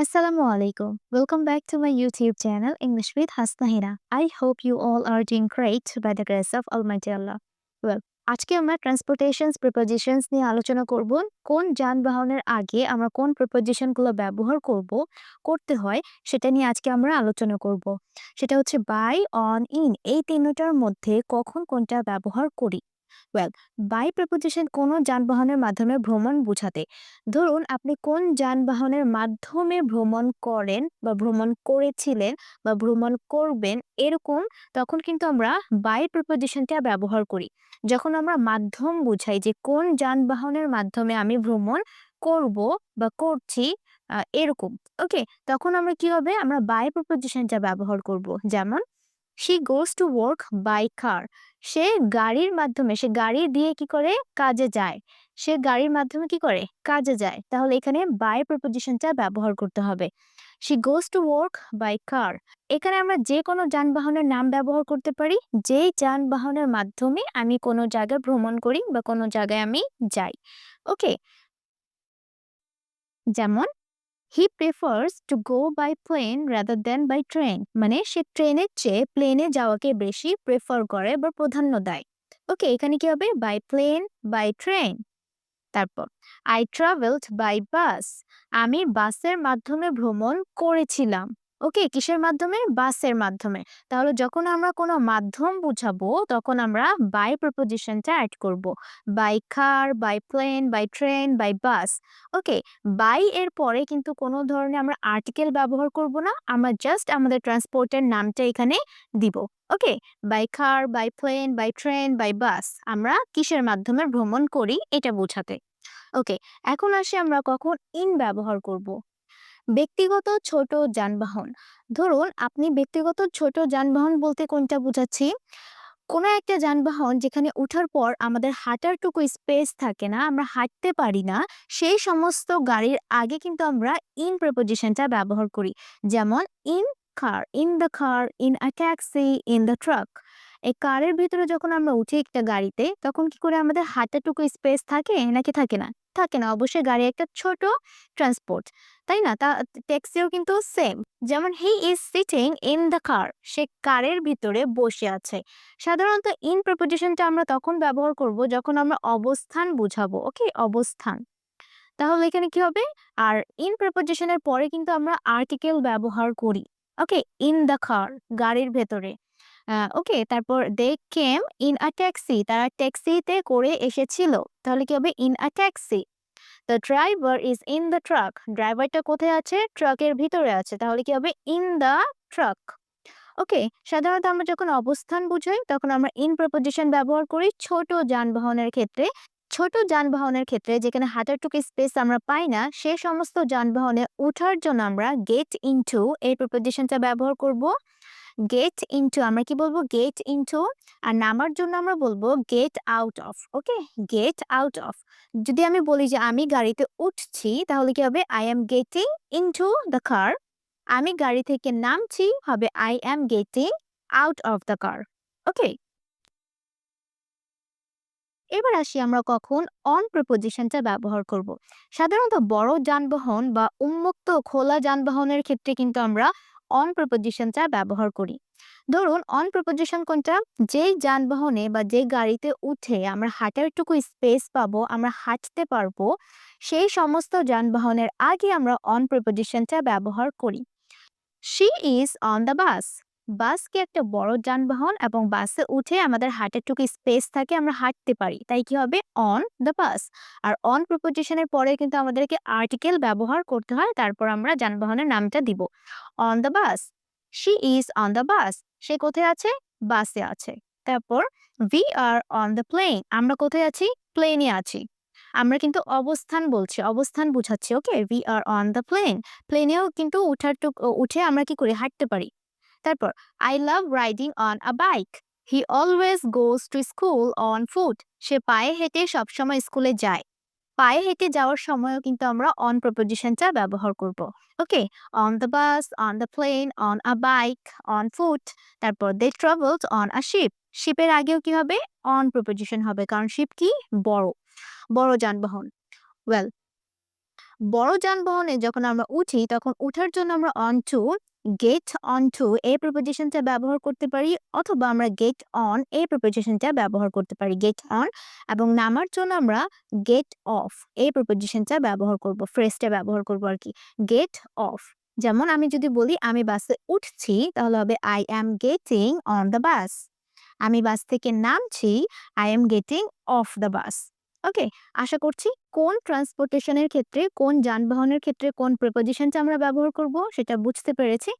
Assalamu alaikum. Welcome back to my YouTube channel English with Hasnahina. I hope you all are doing great by the grace of Almighty Allah. Well, আজকে আমরা transportations prepositions নিয়ে আলোচনা করব কোন যানবাহনের আগে আমরা কোন প্রিপোজিশনগুলো ব্যবহার করব করতে হয় সেটা নিয়ে আজকে আমরা আলোচনা করব সেটা হচ্ছে বাই অন ইন এই তিনটার মধ্যে কখন কোনটা ব্যবহার করি ওয়েল বাই প্রিপোজিশন কোনো যানবাহনের মাধ্যমে ভ্রমণ বোঝাতে। ধরুন, আপনি কোন যানবাহনের মাধ্যমে ভ্রমণ করেন বা ভ্রমণ করেছিলেন বা ভ্রমণ করবেন এরকম, তখন কিন্তু আমরা বাই প্রিপোজিশনটা ব্যবহার করি। যখন আমরা মাধ্যম বুঝাই যে কোন যানবাহনের মাধ্যমে আমি ভ্রমণ করব বা করছি এরকম ওকে তখন আমরা কি হবে? আমরা বাই প্রিপোজিশনটা ব্যবহার করব। যেমন she goes to work by car সে গাড়ির মাধ্যমে, সে গাড়ি দিয়ে কি করে? কাজে যায়। সে গাড়ির মাধ্যমে কি করে? কাজে যায়। তাহলে এখানে বাই প্রিপোজিশনটা ব্যবহার করতে হবে। She goes to work by car এখানে আমরা যে কোনো যানবাহনের নাম ব্যবহার করতে পারি। যেই যানবাহনের মাধ্যমে আমি কোনো জায়গায় ভ্রমণ করি বা কোনো জায়গায় আমি যাই। ওকে যেমন he prefers to go by plane rather than by train মানে সে ট্রেনের চেয়ে প্লেনে যাওয়াকে বেশি প্রেফার করে বা প্রাধান্য দেয়। ওকে এখানে কি হবে? বাই প্লেন বাই ট্রেন তারপর আই ট্রাভেলড বাই বাস আমি বাসের মাধ্যমে ভ্রমণ করেছিলাম। ওকে, কিসের মাধ্যমে? বাসের মাধ্যমে। তাহলে যখন আমরা কোনো মাধ্যম বুঝাবো, তখন আমরা বাই প্রপোজিশনটা অ্যাড করব। By car by plane by train by bus okay by এর পরে কিন্তু কোনো ধরনের আমরা আর্টিকেল ব্যবহার করব না। আমরা জাস্ট আমাদের ট্রান্সপোর্টের নামটা এখানে দিব। Okay by car by plane by train by bus আমরা কিসের মাধ্যমে ভ্রমণ করি এটা বোঝাতে। ওকে, এখন আসি আমরা কখন ইন ব্যবহার করব। ব্যক্তিগত ছোট যানবাহন। ধরুন, আপনি ব্যক্তিগত ছোট যানবাহন বলতে কোনটা বোঝাচ্ছি? কোনো একটা যানবাহন যেখানে ওঠার পর আমাদের হাঁটারটুকু স্পেস থাকে না, আমরা হাঁটতে পারি না, সেই সমস্ত গাড়ির আগে কিন্তু আমরা ইন প্রেপোজিশনটা ব্যবহার করি। যেমন in car in the car in a taxi in the truck এই কারের ভিতরে যখন আমরা উঠি একটা গাড়িতে, তখন কি করে আমাদের হাঁটাটুকু স্পেস থাকে নাকি থাকে না? থাকে না। অবশ্যই গাড়ি একটা ছোট ট্রান্সপোর্ট তাই না? তা ট্যাক্সিও কিন্তু সেম যেমন he is sitting in the car সে কারের ভিতরে বসে আছে। সাধারণত ইন প্রিপোজিশনটা আমরা তখন ব্যবহার করব যখন আমরা অবস্থান বুঝাবো ওকে অবস্থান। তাহলে এখানে কি হবে? আর ইন প্রিপোজিশনের পরে কিন্তু আমরা আর্টিকেল ব্যবহার করি ওকে ইন দ্য কার গাড়ির ভেতরে। ওকে, তারপর দে কেম ইন আ ট্যাক্সি তারা ট্যাক্সিতে করে এসেছিল। তাহলে কি হবে? In a taxi the driver is in the truck ড্রাইভারটা কোথায় আছে? ট্রাকের ভিতরে আছে। তাহলে কি হবে? ইন দ্য ট্রাক ওকে, সাধারণত আমরা যখন অবস্থান বুঝাই, তখন আমরা ইন প্রপোজিশন ব্যবহার করি ছোট যানবাহনের ক্ষেত্রে। ছোট যানবাহনের ক্ষেত্রে যেখানে হাঁটারটুকু স্পেস আমরা পাই না, সে সমস্ত যানবাহনে ওঠার জন্য আমরা গেট ইনটু এই প্রপোজিশনটা ব্যবহার করব। গেট ইনটু আমরা কি বলব? গেট ইনটু আর নামার জন্য আমরা বলব get out of okay get out of যদি আমি বলি যে আমি গাড়িতে উঠছি, তাহলে কি হবে? I am getting into the car আমি গাড়ি থেকে নামছি, হবে I am getting out of the car okay এবার আসি আমরা কখন অন প্রপোজিশনটা ব্যবহার করব। সাধারণত বড় যানবাহন বা উন্মুক্ত, খোলা যানবাহনের ক্ষেত্রে কিন্তু আমরা অন প্রপোজিশনটা ব্যবহার করি। ধরুন অন প্রপোজিশন কোনটা? যেই যানবাহনে বা যে গাড়িতে উঠে আমরা হাঁটারটুকু স্পেস পাবো, আমরা হাঁটতে পারব, সেই সমস্ত যানবাহনের আগে আমরা অন প্রপোজিশনটা ব্যবহার করি। She is on the bus bus কি একটা বড় যানবাহন এবং বাসে উঠে আমাদের হাঁটারটুকু স্পেস থাকে, আমরা হাঁটতে পারি। তাই কি হবে? অন দ্য বাস আর অন প্রপোজিশনের পরে কিন্তু আমাদেরকে আর্টিকেল ব্যবহার করতে হয়, তারপর আমরা যানবাহনের নামটা দিব। On the bus she is on the bus সে কোথায় আছে? বাসে আছে। তারপর we are on the plane আমরা কোথায় আছি? প্লেনে আছি। আমরা কিন্তু অবস্থান বলছি, অবস্থান বুঝাচ্ছি okay we are on the plane প্লেনেও কিন্তু উঠার টুক, উঠে আমরা কি করি? হাঁটতে পারি। তারপর I love riding on a bike he always goes to school on foot সে পায়ে হেঁটে সবসময় স্কুলে যায়। পায়ে হেঁটে যাওয়ার সময়ও কিন্তু আমরা অন প্রপোজিশনটা ব্যবহার করব। Okay on the bus on the plane on a bike on foot তারপর they travelled on a ship শিপের আগেও কি হবে? অন প্রপোজিশন হবে। কারণ, শিপ কি? বড়। বড় যানবাহন। ওয়েল বড় যানবাহনে যখন আমরা উঠি, তখন উঠার জন্য আমরা on to get on to এই প্রিপোজিশনটা ব্যবহার করতে পারি, অথবা আমরা গেট অন এই প্রিপোজিশনটা ব্যবহার করতে পারি। গেট অন এবং নামার জন্য আমরা গেট অফ এই প্রিপোজিশনটা ব্যবহার করব ফ্রেজটা ব্যবহার করব আর কি। গেট অফ যেমন আমি যদি বলি, আমি বাসে উঠছি, তাহলে হবে I am getting on the bus আমি বাস থেকে নামছি I am getting off the bus okay, আশা করছি কোন ট্রান্সপোর্টেশনের ক্ষেত্রে, কোন যানবাহনের ক্ষেত্রে কোন প্রিপোজিশনটা আমরা ব্যবহার করব সেটা বুঝতে পেরেছি।